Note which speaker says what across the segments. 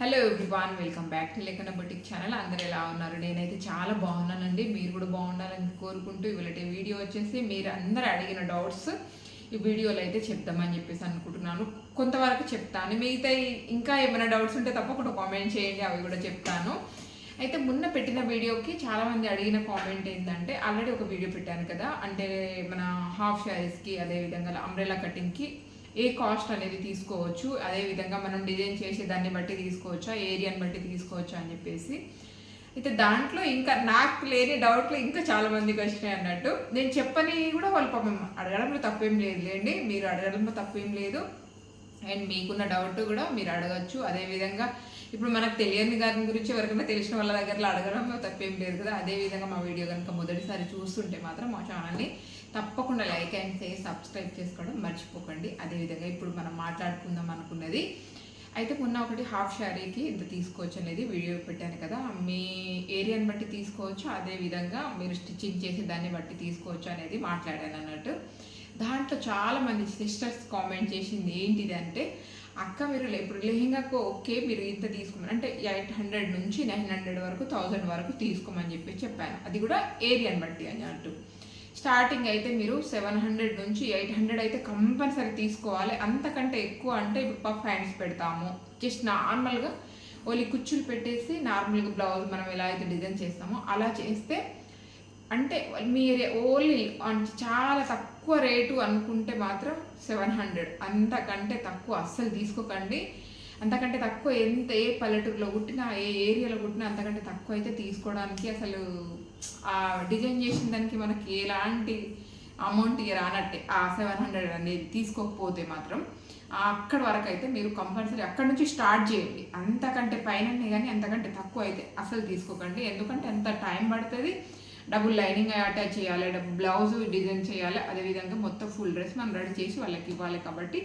Speaker 1: Hello everyone welcome back to Lekhana boutique channel అందరు ఎలా ఉన్నారు? నేనైతే చాలా బాగున్నానండి. మీరు కూడా బాగుండాలని కోరుకుంటూ ఇవాళ వీడియో వచ్చేసి మీరు అందరు అడిగిన డౌట్స్ ఈ వీడియోలో అయితే చెప్దామని చెప్పేసి అనుకుంటున్నాను. కొంతవరకు చెప్తాను. మిగతా ఇంకా ఏమైనా డౌట్స్ ఉంటే తప్పకుండా కామెంట్ చేయండి అవి కూడా చెప్తాను. అయితే మొన్న పెట్టిన వీడియోకి చాలామంది అడిగిన కామెంట్ ఏంటంటే ఆల్రెడీ ఒక వీడియో పెట్టాను కదా. అంటే మన హాఫ్ శారీస్కి అదేవిధంగా అంబ్రెలా కటింగ్కి ఏ కాస్ట్ అనేది తీసుకోవచ్చు అదే విధంగా మనం డిజైన్ చేసే దాన్ని బట్టి తీసుకోవచ్చా ఏరియాని బట్టి తీసుకోవచ్చా అని చెప్పేసి. అయితే దాంట్లో ఇంకా నాకు లేని డౌట్లు ఇంకా చాలా మందికి వచ్చినాయి అన్నట్టు. నేను చెప్పని కూడా వాళ్ళు పాపం అడగడంలో తప్పేం లేదు లేండి. మీరు అడగడంలో తప్పేం లేదు. అండ్ మీకున్న డౌట్ కూడా మీరు అడగచ్చు. అదేవిధంగా ఇప్పుడు మనకు తెలియని దాని గురించి ఎవరికైనా తెలిసిన వాళ్ళ దగ్గరలో అడగడంలో తప్పేం లేదు కదా. అదేవిధంగా మా వీడియో కనుక మొదటిసారి చూస్తుంటే మాత్రం మా ఛానల్ని తప్పకుండా లైక్ అండ్ షేర్ సబ్స్క్రైబ్ చేసుకోవడం మర్చిపోకండి. అదేవిధంగా ఇప్పుడు మనం మాట్లాడుకుందాం అనుకున్నది. అయితే మొన్న ఒకటి హాఫ్ శారీకి ఇంత తీసుకోవచ్చు అనేది వీడియో పెట్టాను కదా. మీ ఏరియాని బట్టి తీసుకోవచ్చు అదే విధంగా మీరు స్టిచ్చింగ్ చేసే దాన్ని బట్టి తీసుకోవచ్చు అనేది మాట్లాడాను అన్నట్టు. దాంట్లో చాలామంది సిస్టర్స్ కామెంట్ చేసింది ఏంటిది అంటే అక్క మీరు ఇప్పుడు లెహెంగాకు ఓకే మీరు ఇంత తీసుకోమని అంటే ఎయిట్ హండ్రెడ్ నుంచి నైన్ హండ్రెడ్ వరకు థౌజండ్ వరకు తీసుకోమని చెప్పి చెప్పాను. అది కూడా ఏరియాని బట్టి అన్నట్టు. స్టార్టింగ్ అయితే మీరు సెవెన్ హండ్రెడ్ నుంచి ఎయిట్ హండ్రెడ్ అయితే కంపల్సరీ తీసుకోవాలి. అంతకంటే ఎక్కువ అంటే ఇప్పుడు పఫ్ హ్యాండ్స్ పెడతాము. జస్ట్ నార్మల్గా ఓన్లీ కుచ్చులు పెట్టేసి నార్మల్గా బ్లౌజ్ మనం ఎలా అయితే డిజైన్ చేస్తామో అలా చేస్తే అంటే మీరు ఓన్లీ అంటే చాలా తక్కువ రేటు అనుకుంటే మాత్రం సెవెన్ హండ్రెడ్ అంతకంటే తక్కువ అస్సలు తీసుకోకండి. అంతకంటే తక్కువ ఎంత ఏ పల్లెటూరులో కుట్టినా ఏ ఏరియాలో కుట్టినా అంతకంటే తక్కువ అయితే తీసుకోవడానికి అసలు ఆ డిజైన్ చేసిన దానికి మనకి ఎలాంటి అమౌంట్ ఇక రానట్టే ఆ సెవెన్ హండ్రెడ్ అనేది తీసుకోకపోతే మాత్రం అక్కడ అక్కడి వరకు అయితే మీరు కంపల్సరీ అక్కడ నుంచి స్టార్ట్ చేయండి. అంతకంటే పైన కానీ అంతకంటే తక్కువ అయితే అసలు తీసుకోకండి. ఎందుకంటే అంత టైం పడుతుంది? డబుల్ లైనింగ్ అటాచ్ చేయాలి బ్లౌజ్ డిజైన్ చేయాలి. అదేవిధంగా మొత్తం ఫుల్ డ్రెస్ మనం రెడీ చేసి వాళ్ళకి ఇవ్వాలి కాబట్టి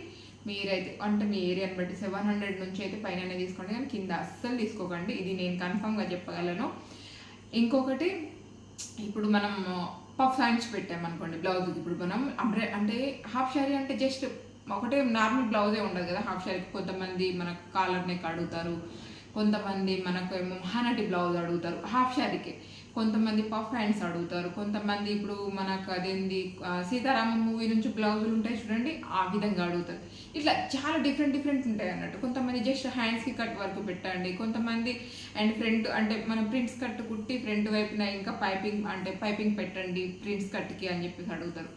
Speaker 1: మీరైతే అంటే మీ ఏరియాని బట్టి సెవెన్ హండ్రెడ్ నుంచి అయితే పైన తీసుకోండి. కానీ కింద అస్సలు తీసుకోకండి. ఇది నేను కన్ఫామ్గా చెప్పగలను. ఇంకొకటి ఇప్పుడు మనం పఫ్ హ్యాండ్స్ పెట్టామనుకోండి బ్లౌజ్. ఇప్పుడు మనం అంబ్రే అంటే హాఫ్ శారీ అంటే జస్ట్ ఒకటే నార్మల్ బ్లౌజే ఉండదు కదా హాఫ్ శారీకి కొంతమంది మనకు కాలర్ నెక్ అడుగుతారు కొంతమంది మనకు ఏమో మహానటి బ్లౌజ్ అడుగుతారు హాఫ్ షారీకే కొంతమంది పఫ్ హ్యాండ్స్ అడుగుతారు. కొంతమంది ఇప్పుడు మనకు అదేంది సీతారామ మూవీ నుంచి బ్లౌజులు ఉంటాయి చూడండి ఆ విధంగా అడుగుతారు. ఇట్లా చాలా డిఫరెంట్ డిఫరెంట్ ఉంటాయి అన్నట్టు. కొంతమంది జస్ట్ హ్యాండ్స్కి కట్ వరకు పెట్టండి. కొంతమంది అండ్ ఫ్రంట్ అంటే మనం ప్రింట్స్ కట్ కుట్టి ఫ్రంట్ వైపున ఇంకా పైపింగ్ అంటే పైపింగ్ పెట్టండి ప్రింట్స్ కట్కి అని చెప్పేసి అడుగుతారు.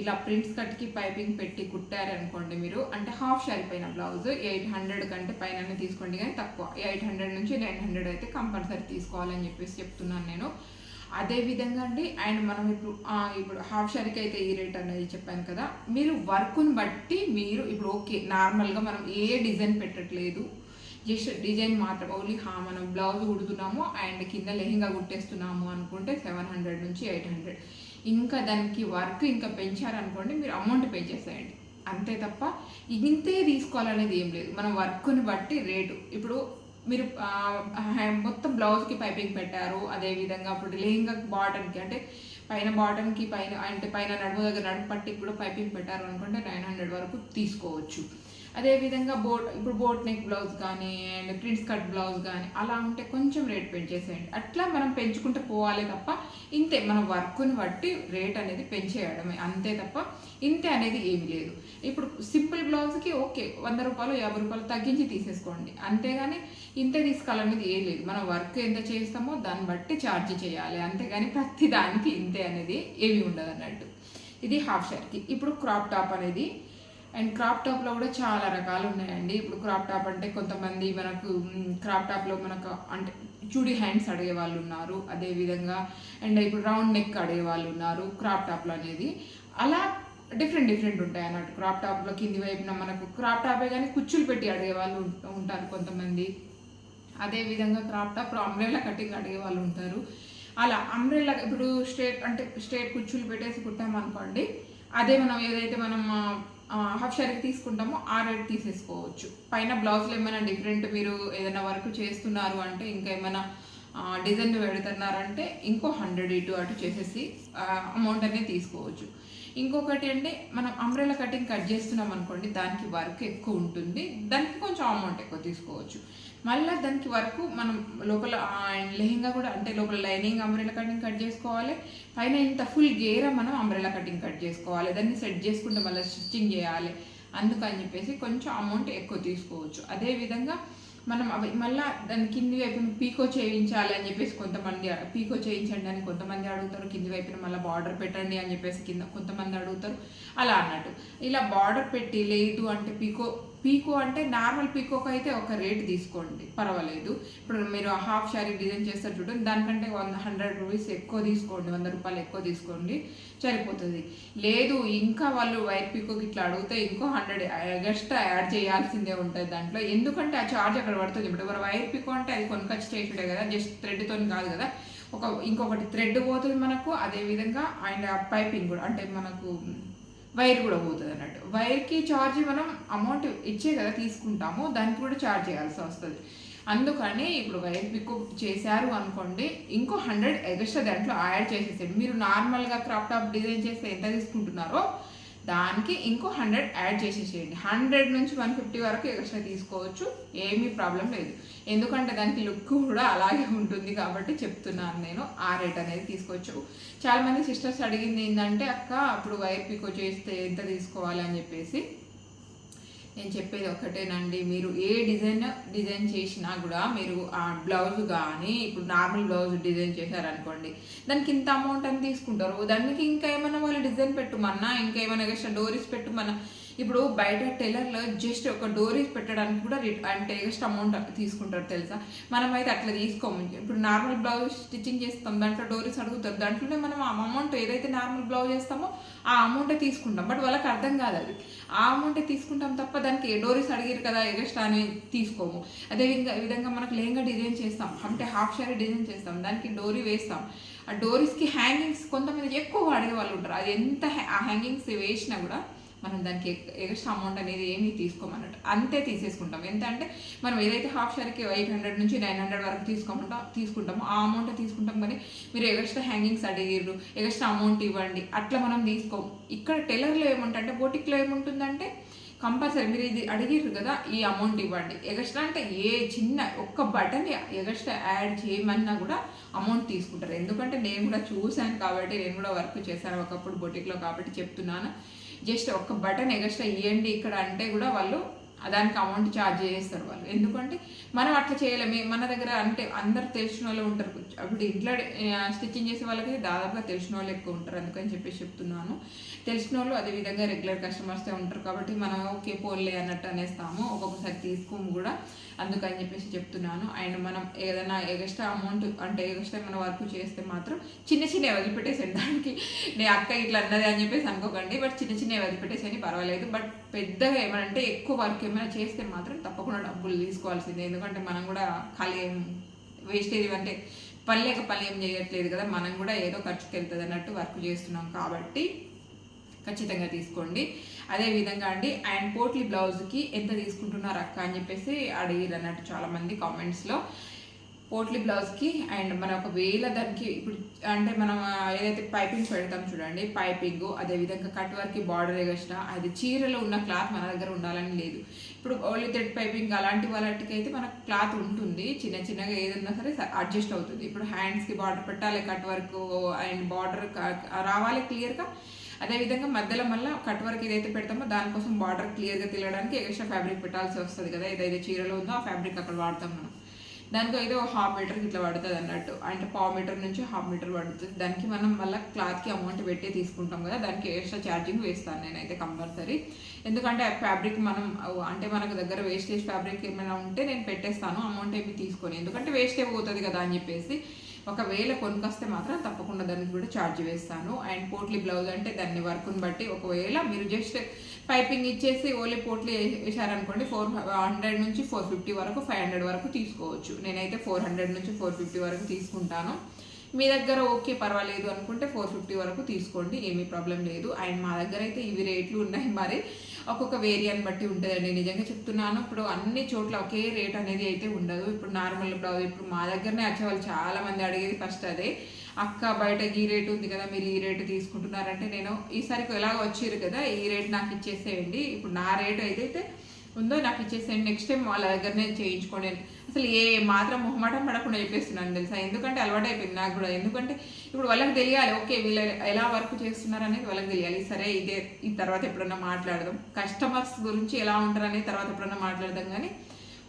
Speaker 1: ఇలా ప్రింట్స్ కట్కి పైపింగ్ పెట్టి కుట్టారనుకోండి మీరు అంటే హాఫ్ షారీ పైన బ్లౌజ్ ఎయిట్ హండ్రెడ్ కంటే పైన తీసుకోండి కానీ తక్కువ. ఎయిట్ హండ్రెడ్ నుంచి నైన్ హండ్రెడ్ అయితే కంపల్సరీ తీసుకోవాలని చెప్పేసి చెప్తున్నాను నేను. అదే విధంగా అండి అండ్ మనం ఇప్పుడు ఇప్పుడు హాఫ్ షారీకి అయితే ఈ రేట్ అనేది చెప్పాను కదా మీరు వర్క్ని బట్టి మీరు ఇప్పుడు ఓకే నార్మల్గా మనం ఏ డిజైన్ పెట్టట్లేదు జస్ట్ డిజైన్ మాత్రం ఓన్లీ హా మనం బ్లౌజ్ కుడుతున్నాము అండ్ కింద లెహెంగా కుట్టేస్తున్నాము అనుకుంటే సెవెన్ హండ్రెడ్ నుంచి ఎయిట్ హండ్రెడ్ ఇంకా దానికి వర్క్ ఇంకా పెంచారనుకోండి మీరు అమౌంట్ పే చేసేయండి. అంతే తప్ప ఇంతే తీసుకోవాలనేది ఏం లేదు. మనం వర్క్ని బట్టి రేటు. ఇప్పుడు మీరు మొత్తం బ్లౌజ్కి పైపింగ్ పెట్టారు అదేవిధంగా ఇప్పుడు లెహంగా బాటమ్కి అంటే పైన బాటమ్కి పైన అంటే పైన నడుము దగ్గర నడుము పట్టికి కూడా పైపింగ్ పెట్టారు అనుకుంటే నైన్ హండ్రెడ్ వరకు తీసుకోవచ్చు. అదేవిధంగా బోట్ ఇప్పుడు బోట్ నెక్ బ్లౌజ్ కానీ అండ్ ప్రింట్స్ కట్ బ్లౌజ్ కానీ అలా ఉంటే కొంచెం రేట్ పెంచేసేయండి. అట్లా మనం పెంచుకుంటూ పోవాలి తప్ప ఇంతే మన వర్క్ని బట్టి రేట్ అనేది పెంచేయడమే. అంతే తప్ప ఇంతే అనేది ఏమీ లేదు. ఇప్పుడు సింపుల్ బ్లౌజ్కి ఓకే వంద రూపాయలు యాభై రూపాయలు తగ్గించి తీసేసుకోండి. అంతేగాని ఇంతే తీసుకోవాలనేది ఏం లేదు. మనం వర్క్ ఎంత చేస్తామో దాన్ని బట్టి ఛార్జ్ చేయాలి. అంతేగాని ప్రతి దానికి ఇంతే అనేది ఏమి ఉండదు అన్నట్టు ఇది హాఫ్ షర్ట్కి ఇప్పుడు క్రాప్ టాప్ అనేది అండ్ క్రాప్ టాప్లో కూడా చాలా రకాలు ఉన్నాయండి. ఇప్పుడు క్రాప్ టాప్ అంటే కొంతమంది మనకు క్రాప్ టాప్లో మనకు అంటే చూడి హ్యాండ్స్ అడిగే వాళ్ళు ఉన్నారు. అదేవిధంగా అండ్ ఇప్పుడు రౌండ్ నెక్ అడిగే వాళ్ళు ఉన్నారు క్రాప్ టాప్లో అనేది. అలా డిఫరెంట్ డిఫరెంట్ ఉంటాయి అన్నట్టు క్రాప్ టాప్లో కింది వైపున మనకు క్రాప్ టాపే కానీ కుచ్చులు పెట్టి అడిగే వాళ్ళు ఉంటారు కొంతమంది. అదే విధంగా క్రాప్ టాప్ అంబ్రెల్లా కటింగ్ అడిగే వాళ్ళు ఉంటారు. అలా అంబ్రెల్లా ఇప్పుడు స్ట్రేట్ అంటే స్ట్రేట్ కుచ్చులు పెట్టేసి కుట్టామనుకోండి అదే మనం ఏదైతే మనం హాఫ్ షారీకి తీసుకుంటామో ఆ రేట్ తీసేసుకోవచ్చు. పైన బ్లౌజ్లో ఏమైనా డిఫరెంట్ మీరు ఏదైనా వర్క్ చేస్తున్నారు అంటే ఇంకా ఏమైనా డిజైన్ పెడుతున్నారంటే ఇంకో హండ్రెడ్ ఇటు అటు చేసేసి అమౌంట్ అనేది తీసుకోవచ్చు. ఇంకొకటి అంటే మనం అంబ్రెలా కటింగ్ కట్ చేస్తున్నాం అనుకోండి దానికి వర్క్ ఎక్కువ ఉంటుంది. దానికి కొంచెం అమౌంట్ ఎక్కువ తీసుకోవచ్చు. మళ్ళీ దానికి వరకు మనం లోపల లెహెంగా కూడా అంటే లోపల లైనింగ్ అంబ్రెలా కటింగ్ కట్ చేసుకోవాలి. పైన ఇంత ఫుల్ గేర మనం అంబ్రెలా కటింగ్ కట్ చేసుకోవాలి. దాన్ని సెట్ చేసుకుంటే మళ్ళీ స్టిచ్చింగ్ చేయాలి. అందుకని చెప్పేసి కొంచెం అమౌంట్ ఎక్కువ తీసుకోవచ్చు. అదేవిధంగా మనం అవి మళ్ళీ దాని కింది వైపున పీకో చేయించాలి అని చెప్పేసి కొంతమంది పీకో చేయించండి అని కొంతమంది అడుగుతారు. కింది వైపున మళ్ళీ బార్డర్ పెట్టండి అని చెప్పేసి కింద కొంతమంది అడుగుతారు. అలా అన్నట్టు. ఇలా బార్డర్ పెట్టి లేదు అంటే పీకో పీకో అంటే నార్మల్ పీకోకి అయితే ఒక రేట్ తీసుకోండి. పర్వాలేదు. ఇప్పుడు మీరు హాఫ్ శారీ డిజైన్ చేస్తారు చూడండి దానికంటే వంద హండ్రెడ్ రూపీస్ ఎక్కువ తీసుకోండి వంద రూపాయలు ఎక్కువ తీసుకోండి సరిపోతుంది. లేదు ఇంకా వాళ్ళు వైర్ పీకోకి ఇట్లా అడిగితే ఇంకో హండ్రెడ్ ఎక్స్ట్రా యాడ్ చేయాల్సిందే ఉంటుంది దాంట్లో. ఎందుకంటే ఆ చార్జ్ అక్కడ పడుతుంది. ఇప్పుడు మరి వైర్ పీకో అంటే అది కొనుకొచ్చి చేసుడే కదా జస్ట్ థ్రెడ్తో కాదు కదా. ఒక ఇంకొకటి థ్రెడ్ పోతుంది మనకు అదేవిధంగా అండ్ పైపింగ్ కూడా అంటే మనకు వైర్ కూడా పోతుంది అన్నట్టు. వైర్కి ఛార్జ్ మనం అమౌంట్ ఇచ్చే కదా తీసుకుంటాము దానికి కూడా ఛార్జ్ చేయాల్సి వస్తుంది. అందుకని ఇప్పుడు వైర్ పికప్ చేశారు అనుకోండి ఇంకో హండ్రెడ్ ఎగస్ట్రా దాంట్లో యాడ్ చేసేసాడు మీరు నార్మల్గా క్రాప్ టాప్ డిజైన్ చేస్తే ఎంత తీసుకుంటున్నారో దానికి ఇంకో హండ్రెడ్ యాడ్ చేసేసేయండి. హండ్రెడ్ నుంచి వన్ ఫిఫ్టీ వరకు ఎక్స్ట్రా తీసుకోవచ్చు. ఏమీ ప్రాబ్లం లేదు. ఎందుకంటే దానికి లుక్ కూడా అలాగే ఉంటుంది కాబట్టి చెప్తున్నాను నేను. ఆ రేట్ అనేది తీసుకోవచ్చు చాలామంది సిస్టర్స్ అడిగింది ఏంటంటే అక్క అప్పుడు వైర్ పికో చేస్తే ఎంత తీసుకోవాలి? అని చెప్పేసి. నేను చెప్పేది ఒకటేనండి. మీరు ఏ డిజైన్ డిజైన్ చేసినా కూడా మీరు ఆ బ్లౌజ్ కానీ ఇప్పుడు నార్మల్ బ్లౌజ్ డిజైన్ చేశారనుకోండి దానికి ఇంత అమౌంట్ అని తీసుకుంటారు. దానికి ఇంకా ఏమైనా వాళ్ళు డిజైన్ పెట్టమన్నా ఇంకా ఏమైనా ఎక్స్ట్రా డోరీస్ పెట్టమన్నా ఇప్పుడు బయట టైలర్లో జస్ట్ ఒక డోరీస్ పెట్టడానికి కూడా అంటే ఎక్స్ట్రా అమౌంట్ తీసుకుంటారు తెలుసా? మనమైతే అట్లా తీసుకోము. ఇప్పుడు నార్మల్ బ్లౌజ్ స్టిచ్చింగ్ చేస్తాం దాంట్లో డోరీస్ అడుగుతారు దాంట్లోనే మనం ఆ అమౌంట్ ఏదైతే నార్మల్ బ్లౌజ్ చేస్తామో ఆ అమౌంటే తీసుకుంటాం. బట్ వాళ్ళకి అర్థం కాదు అది. ఆ అమౌంటే తీసుకుంటాం తప్ప దానికి ఏ డోరీస్ అడిగారు కదా ఎక్స్ట్రా అని తీసుకోము. అదే విధంగా విధంగా మనకు లేంగా డిజైన్ చేస్తాం. అంటే హాఫ్ షారీ డిజైన్ చేస్తాం. దానికి డోరీ వేస్తాం. ఆ డోరీస్కి హ్యాంగింగ్స్ కొంతమంది ఎక్కువ అడిగే వాళ్ళు ఉంటారు. అది ఎంత ఆ హ్యాంగింగ్స్ వేసినా కూడా మనం దానికి ఎక్స్ట్రా అమౌంట్ అనేది ఏమీ తీసుకోమన్నట్టు. అంతే తీసేసుకుంటాం. ఎంత అంటే మనం ఏదైతే హాఫ్ షేర్కి ఎయిట్ హండ్రెడ్ నుంచి నైన్ హండ్రెడ్ వరకు తీసుకోమంటాం తీసుకుంటామో ఆ అమౌంట్ తీసుకుంటాం కానీ మీరు ఎక్స్ట్రా హ్యాంగింగ్స్ అడిగిర్రు ఎక్స్ట్రా అమౌంట్ ఇవ్వండి అట్లా మనం తీసుకోము ఇక్కడ టెలర్లో ఏముంటుందంటే బోటిక్లో ఏముంటుందంటే కంపల్సరీ మీరు ఇది అడిగిర్రు కదా ఈ అమౌంట్ ఇవ్వండి. ఎగస్ట్రా అంటే ఏ చిన్న ఒక్క బటన్ ఎగస్ట్రా యాడ్ చేయమన్నా కూడా అమౌంట్ తీసుకుంటారు. ఎందుకంటే నేను కూడా చూశాను కాబట్టి నేను కూడా వర్క్ చేశాను ఒకప్పుడు బొటిక్లో కాబట్టి చెప్తున్నాను. జస్ట్ ఒక్క బటన్ ఎగస్ట్రా ఇవ్వండి ఇక్కడ అంటే కూడా వాళ్ళు దానికి అమౌంట్ ఛార్జ్ చేస్తారు వాళ్ళు. ఎందుకంటే మనం అట్లా చేయలేము మన దగ్గర అంటే అందరు తెలిసిన వాళ్ళు ఉంటారు. అప్పుడు ఇంట్లో స్టిచ్చింగ్ చేసే వాళ్ళకి దాదాపుగా తెలిసిన వాళ్ళు ఎక్కువ ఉంటారు. అందుకని చెప్పేసి చెప్తున్నాను. తెలిసిన వాళ్ళు అదే విధంగా రెగ్యులర్ కస్టమర్సే ఉంటారు. కాబట్టి మనం ఓకే పోలే అన్నట్టు అనేస్తాము. ఒక్కొక్కసారి తీసుకోము కూడా. అందుకని చెప్పేసి చెప్తున్నాను. అండ్ మనం ఏదైనా ఎక్స్ట్రా అమౌంట్ అంటే ఎక్స్ట్రా ఏమైనా వర్క్ చేస్తే మాత్రం చిన్న చిన్న వదిలిపెట్టేసాను దానికి నేను అక్క ఇట్లా అన్నది అని చెప్పేసి అనుకోకండి. బట్ చిన్న చిన్న వదిలిపెట్టేసాని పర్వాలేదు. బట్ పెద్దగా ఏమైనా అంటే ఎక్కువ వర్క్ ఏమైనా చేస్తే మాత్రం తప్పకుండా డబ్బులు తీసుకోవాల్సిందే. ఎందుకంటే మనం కూడా ఖాళీ ఏం వేస్టేజ్ అంటే లేక పని ఏం చేయట్లేదు కదా. మనం కూడా ఏదో ఖర్చుకి వెళ్తుంది అన్నట్టు వర్క్ చేస్తున్నాం కాబట్టి ఖచ్చితంగా తీసుకోండి. అదే విధంగా అండి అండ్ పోట్లీ బ్లౌజ్కి ఎంత తీసుకుంటున్నారు అక్క అని చెప్పేసి అడిగిరు అన్నట్టు చాలామంది కామెంట్స్లో. పోట్లీ బ్లౌజ్కి అండ్ మన ఒకవేళ దానికి ఇప్పుడు అంటే మనం ఏదైతే పైపింగ్ పెడతాం చూడండి పైపింగ్ అదే విధంగా కట్ వర్క్కి బార్డర్ ఎగస్ట్రా అది చీరలో ఉన్న క్లాత్ మన దగ్గర ఉండాలని లేదు. ఇప్పుడు ఓన్లీ థ్రెడ్ పైపింగ్ అలాంటి వాళ్ళటికైతే మనకు క్లాత్ ఉంటుంది చిన్న చిన్నగా ఏదన్నా సరే అడ్జస్ట్ అవుతుంది. ఇప్పుడు హ్యాండ్స్కి బార్డర్ పెట్టాలి కట్ వర్క్ అండ్ బార్డర్ రావాలి క్లియర్గా అదేవిధంగా మధ్యలో మళ్ళీ కట్ వర్క్ ఏదైతే పెడతామో దానికోసం బార్డర్ క్లియర్గా తెలియడానికి ఎక్స్ట్రా ఫ్యాబ్రిక్ పెట్టాల్సి వస్తుంది కదా. ఏదైతే చీరలో ఉందో ఆ ఫ్యాబ్రిక్ అక్కడ వాడతాం మనం. దానికి అయితే ఒక హాఫ్ మీటర్ ఇట్లా పడుతుంది అన్నట్టు. అంటే పావు మీటర్ నుంచి హాఫ్ మీటర్ పడుతుంది. దానికి మనం మళ్ళీ క్లాత్కి అమౌంట్ పెట్టి తీసుకుంటాం కదా. దానికి ఎక్స్ట్రా ఛార్జింగ్ వేస్తాను నేనైతే కంపల్సరీ ఎందుకంటే ఫ్యాబ్రిక్ మనం అంటే మనకు దగ్గర వేస్టేజ్ ఫ్యాబ్రిక్ ఏమైనా ఉంటే నేను పెట్టేస్తాను. అమౌంట్ ఏమి తీసుకొని. ఎందుకంటే వేస్టే పోతుంది కదా అని చెప్పేసి ఒకవేళ కొనుకొస్తే మాత్రం తప్పకుండా దానికి కూడా ఛార్జ్ వేస్తాను. అండ్ పోట్లీ బ్లౌజ్ అంటే దాన్ని వర్క్ని బట్టి ఒకవేళ మీరు జస్ట్ పైపింగ్ ఇచ్చేసి ఓన్లీ పోట్లీ వేసారనుకోండి ఫోర్ హండ్రెడ్ నుంచి ఫోర్ ఫిఫ్టీ వరకు ఫైవ్ హండ్రెడ్ వరకు తీసుకోవచ్చు. నేనైతే ఫోర్ హండ్రెడ్ నుంచి ఫోర్ ఫిఫ్టీ వరకు తీసుకుంటాను. మీ దగ్గర ఓకే పర్వాలేదు అనుకుంటే ఫోర్ ఫిఫ్టీ వరకు తీసుకోండి ఏమీ ప్రాబ్లం లేదు. అండ్ మా దగ్గర అయితే ఇవి రేట్లు ఉన్నాయి మరి. ఒక్కొక్క వేరియాన్ని బట్టి ఉంటుందండి. నిజంగా చెప్తున్నాను ఇప్పుడు అన్ని చోట్ల ఒకే రేట్ అనేది అయితే ఉండదు. ఇప్పుడు నార్మల్ బ్లౌజ్ ఇప్పుడు మా దగ్గరనే వచ్చే వాళ్ళు చాలా మంది అడిగేది ఫస్ట్ అదే. అక్క బయట ఈ రేటు ఉంది కదా మీరు ఈ రేటు తీసుకుంటున్నారంటే నేను ఈసారికి ఎలాగో వచ్చిర్రు కదా ఈ రేట్ నాకు ఇచ్చేసేయండి. ఇప్పుడు నా రేటు ఏదైతే ఉందో నాకు ఇచ్చేసేయండి. నెక్స్ట్ టైం వాళ్ళ దగ్గరనే చేయించుకోండి అసలు ఏ మాత్రం మొహమాటం పడకుండా చెప్పేస్తున్నాను తెలుసా? ఎందుకంటే అలవాటు అయిపోయింది నాకు కూడా. ఎందుకంటే ఇప్పుడు వాళ్ళకి తెలియాలి ఓకే వీళ్ళు ఎలా వర్క్ చేస్తున్నారు అనేది వాళ్ళకి తెలియాలి. సరే ఇదే ఈ తర్వాత ఎప్పుడన్నా మాట్లాడదాం. కస్టమర్స్ గురించి ఎలా ఉంటారు అనేది తర్వాత ఎప్పుడన్నా మాట్లాడదాం. కానీ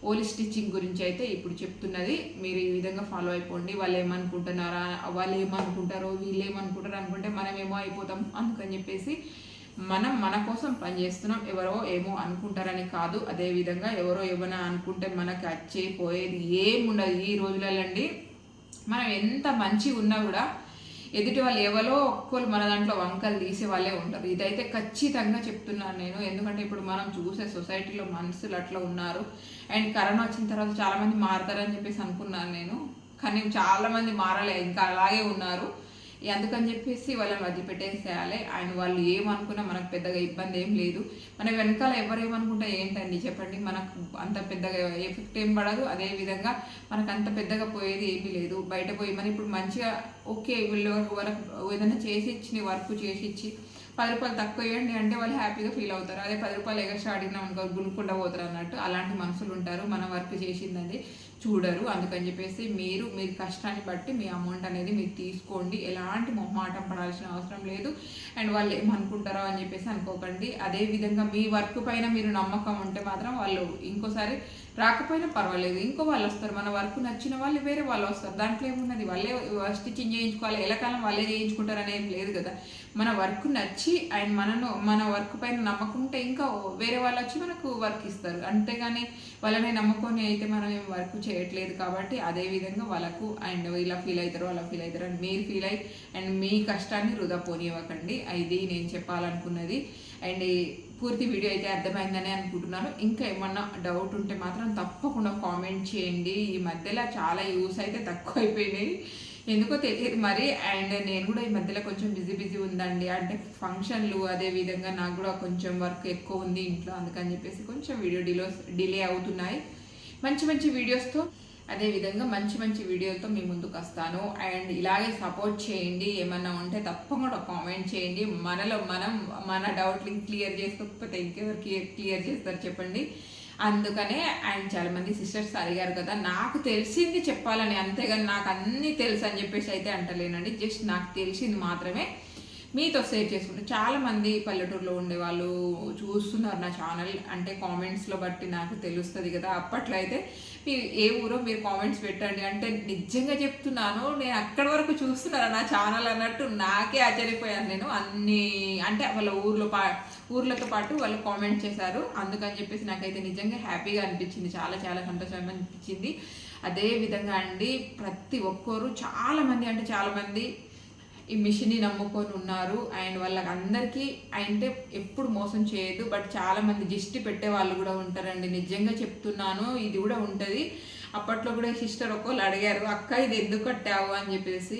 Speaker 1: ఓలీ స్టిచ్చింగ్ గురించి అయితే ఇప్పుడు చెప్తున్నది మీరు ఈ విధంగా ఫాలో అయిపోండి. వాళ్ళు ఏమనుకుంటున్నారా? వాళ్ళు ఏమనుకుంటారో వీళ్ళు ఏమనుకుంటారు అనుకుంటే మనం ఏమో అయిపోతాం. అందుకని చెప్పేసి మనం మన కోసం పనిచేస్తున్నాం ఎవరో ఏమో అనుకుంటారని కాదు. అదే విధంగా ఎవరో ఏమైనా అనుకుంటే మనకి వచ్చే పోయేది ఏముండదు ఈ రోజులలో మనం ఎంత మంచి ఉన్నా కూడా ఎదుటి వాళ్ళు ఎవరో ఒక్కరు మన దాంట్లో వంకలు తీసే వాళ్ళే ఉంటారు. ఇదైతే ఖచ్చితంగా చెప్తున్నాను నేను. ఎందుకంటే ఇప్పుడు మనం చూసే సొసైటీలో మనుషులు అట్లా ఉన్నారు. అండ్ కరోనా వచ్చిన తర్వాత చాలామంది మారుతారని చెప్పేసి అనుకున్నాను నేను. కానీ చాలామంది మారలే. ఇంకా అలాగే ఉన్నారు. అందుకని చెప్పేసి వాళ్ళని వదిలిపెట్టేసేయాలి. ఆయన వాళ్ళు ఏమనుకున్నా మనకు పెద్దగా ఇబ్బంది ఏం లేదు. మన వెనకాల ఎవరేమనుకుంటా ఏంటండి చెప్పండి. మనకు అంత పెద్దగా ఎఫెక్ట్ ఏం పడదు. అదే విధంగా మనకు అంత పెద్దగా పోయేది ఏమీ లేదు. బయట పోయి మరి ఇప్పుడు మంచిగా ఓకే వీళ్ళు వరకు ఏదైనా చేసి ఇచ్చి వర్క్ చేసి ఇచ్చి పది రూపాయలు తక్కువ ఇవ్వండి అంటే వాళ్ళు హ్యాపీగా ఫీల్ అవుతారు. అదే పది రూపాయలు ఎగస్ట్రా అడిగినా అనుకో గుణకుండా పోతారు అన్నట్టు అలాంటి మనుషులు ఉంటారు. మన వర్క్ చేసిందండి. చూడరు. అందుకని చెప్పేసి మీరు మీ కష్టాన్ని బట్టి మీ అమౌంట్ అనేది మీరు తీసుకోండి. ఎలాంటి మొహమాటం పడాల్సిన అవసరం లేదు. అండ్ వాళ్ళు ఏమనుకుంటారో అని చెప్పేసి అనుకోకండి. అదే విధంగా మీ వర్క్ పైన మీరు నమ్మకం ఉంటే మాత్రం వాళ్ళు ఇంకోసారి రాకపోయినా పర్వాలేదు. ఇంకో వాళ్ళు వస్తారు. మన వర్క్ నచ్చిన వాళ్ళు వేరే వాళ్ళు వస్తారు. దాంట్లో ఏమున్నది? వాళ్ళే స్టిచ్చింగ్ చేయించుకోవాలి. ఎలాకాలం వాళ్ళే చేయించుకుంటారు అనేది లేదు కదా. మన వర్క్ నచ్చి అండ్ మనను మన వర్క్ పైన నమ్మకం ఉంటే ఇంకా వేరే వాళ్ళు వచ్చి మనకు వర్క్ ఇస్తారు. అంతేగాని వాళ్ళని నమ్ముకొని అయితే మనం ఏం వర్క్ చేయట్లేదు కాబట్టి అదే విధంగా వాళ్ళకు అండ్ ఇలా ఫీల్ అవుతారు అలా ఫీల్ అవుతారు అండ్ మీరు ఫీల్ అయ్యి అండ్ మీ కష్టాన్ని వృధా పోనివ్వకండి. ఇది నేను చెప్పాలనుకున్నది. అండ్ పూర్తి వీడియో అయితే అర్థమైందని అనుకుంటున్నాను. ఇంకా ఏమన్నా డౌట్ ఉంటే మాత్రం తప్పకుండా కామెంట్ చేయండి. ఈ మధ్యలో చాలా యూస్ అయితే తక్కువ అయిపోయినాయి. ఎందుకో తెలియదు మరి. అండ్ నేను కూడా ఈ మధ్యలో కొంచెం బిజీ బిజీ ఉందండి. అంటే ఫంక్షన్లు అదే విధంగా నాకు కూడా కొంచెం వర్క్ ఎక్కువ ఉంది ఇంట్లో. అందుకని చెప్పేసి కొంచెం వీడియో డిలో డిలే అవుతున్నాయి. మంచి మంచి వీడియోస్తో అదే విధంగా మంచి మంచి వీడియోలతో మీ ముందుకు వస్తాను. అండ్ ఇలాగే సపోర్ట్ చేయండి. ఏమన్నా ఉంటే తప్పకుండా కామెంట్ చేయండి. మనలో మనం మన డౌట్లు క్లియర్ చేసుకోకపోతే ఇంకెవరు క్లియర్ చేస్తారు చెప్పండి. అందుకనే అండ్ చాలామంది సిస్టర్స్ అడిగారు కదా నాకు తెలిసింది చెప్పాలని అంతేగాని నాకు అన్నీ తెలుసు అని చెప్పేసి అయితే అంటలేనండి. జస్ట్ నాకు తెలిసింది మాత్రమే. మీతో షేర్ చేసుకుంటే. చాలా మంది పల్లెటూరులో ఉండే వాళ్ళు చూస్తున్నారు నా ఛానల్. అంటే కామెంట్స్లో బట్టి నాకు తెలుస్తుంది కదా. అప్పట్లో అయితే మీరు ఏ ఊరో మీరు కామెంట్స్ పెట్టండి. అంటే నిజంగా చెప్తున్నాను నేను అక్కడి వరకు చూస్తున్నాను నా ఛానల్ అన్నట్టు నాకే ఆశ్చర్యపోయాను నేను. అన్ని అంటే వాళ్ళ ఊర్లో పా ఊర్లతో పాటు వాళ్ళు కామెంట్ చేశారు. అందుకని చెప్పేసి నాకైతే నిజంగా హ్యాపీగా అనిపించింది. చాలా చాలా సంతోషంగా అనిపించింది. అదే విధంగా అండి ప్రతి ఒక్కరు చాలామంది అంటే చాలామంది ఈ మిషన్ని నమ్ముకొని ఉన్నారు. అండ్ వాళ్ళకి అందరికీ అంటే ఎప్పుడు మోసం చేయదు బట్ చాలా మంది దిష్టి పెట్టే వాళ్ళు కూడా ఉంటారండి. నిజంగా చెప్తున్నాను ఇది కూడా ఉంటుంది. అప్పట్లో కూడా సిస్టర్ ఒకళ్ళు అడిగారు అక్క ఇది ఎందుకు కట్టావు? అని చెప్పేసి.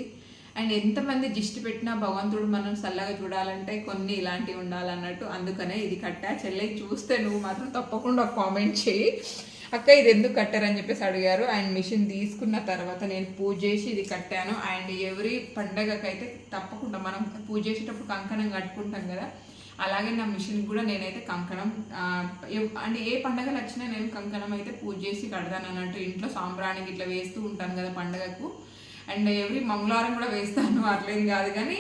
Speaker 1: అండ్ ఎంతమంది దిష్టి పెట్టినా భగవంతుడు మనం చల్లగా చూడాలంటే కొన్ని ఇలాంటివి ఉండాలన్నట్టు. అందుకనే ఇది కట్టా. చెల్లె చూస్తే నువ్వు మాత్రం తప్పకుండా కామెంట్ చేయి అక్క ఇది ఎందుకు కట్టారని చెప్పేసి అడిగారు. అండ్ మిషన్ తీసుకున్న తర్వాత నేను పూజ చేసి ఇది కట్టాను. అండ్ ఎవరి పండగకైతే తప్పకుండా మనం పూజ చేసేటప్పుడు కంకణం కట్టుకుంటాం కదా అలాగే నా మిషన్ కూడా నేనైతే కంకణం అంటే ఏ పండగలు వచ్చినా నేను కంకణం అయితే పూజ చేసి కడతాను అన్నట్టు. ఇంట్లో సాంబ్రాణికి ఇట్లా వేస్తూ ఉంటాను కదా పండగకు. అండ్ ఎవ్రీ మంగళవారం కూడా వేస్తాను అట్లేం కాదు. కానీ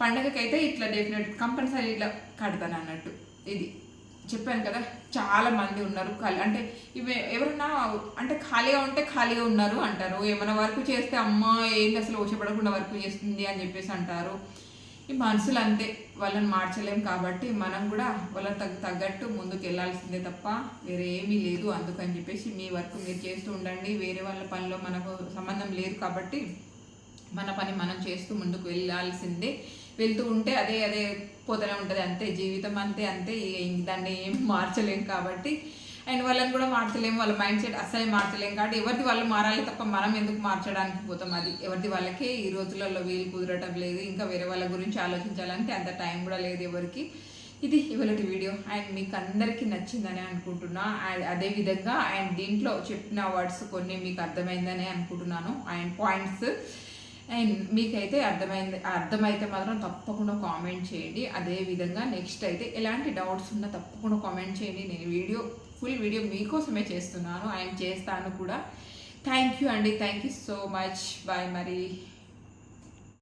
Speaker 1: పండగకైతే ఇట్లా డెఫినెట్ కంపల్సరీ ఇట్లా కడతాను అన్నట్టు. ఇది. చెప్పాను కదా చాలా మంది ఉన్నారు ఖాళీ అంటే ఇవి ఎవరన్నా అంటే ఖాళీగా ఉంటే ఖాళీగా ఉన్నారు అంటారు. ఏమైనా వర్క్ చేస్తే అమ్మ ఏంటి అసలు ఓషపడకుండా వర్క్ చేస్తుంది అని చెప్పేసి అంటారు. ఈ మనుషులు అంతే వాళ్ళని మార్చలేం కాబట్టి మనం కూడా వాళ్ళని తగ్గ తగ్గట్టు ముందుకు వెళ్ళాల్సిందే తప్ప వేరే ఏమీ లేదు. అందుకని చెప్పేసి మీ వర్క్ మీరు చేస్తూ ఉండండి. వేరే వాళ్ళ పనిలో మనకు సంబంధం లేదు కాబట్టి మన పని మనం చేస్తూ ముందుకు వెళ్ళాల్సిందే. వెళ్తూ ఉంటే అదే అదే పోతూనే ఉంటుంది. అంతే జీవితం అంతే అంతే. దాన్ని ఏం మార్చలేం కాబట్టి. అండ్ వాళ్ళని కూడా మార్చలేము వాళ్ళ మైండ్ సెట్ అస్సలు మార్చలేం కాబట్టి ఎవరిది వాళ్ళు మారాలి తప్ప మనం ఎందుకు మార్చడానికి పోతాం అది. ఎవరిది వాళ్ళకే ఈ రోజులలో వీలు కుదరటం లేదు. ఇంకా వేరే వాళ్ళ గురించి ఆలోచించాలంటే అంత టైం కూడా లేదు ఎవరికి. ఇది ఇవాళ వీడియో. అండ్ మీకు అందరికీ నచ్చిందని అనుకుంటున్నా. అండ్ అదే విధంగా అండ్ దీంట్లో చెప్పిన వర్డ్స్ కొన్ని మీకు అర్థమైందని అనుకుంటున్నాను. అండ్ పాయింట్స్ అండ్ మీకైతే అర్థమైంది అర్థమైతే మాత్రం తప్పకుండా కామెంట్ చేయండి. అదే విధంగా నెక్స్ట్ అయితే ఎలాంటి డౌట్స్ ఉన్నా తప్పకుండా కామెంట్ చేయండి. నేను వీడియో ఫుల్ వీడియో మీకోసమే చేస్తున్నాను అండ్ చేస్తాను కూడా. థ్యాంక్ యూ అండి. Thank you so much. Bye మరి.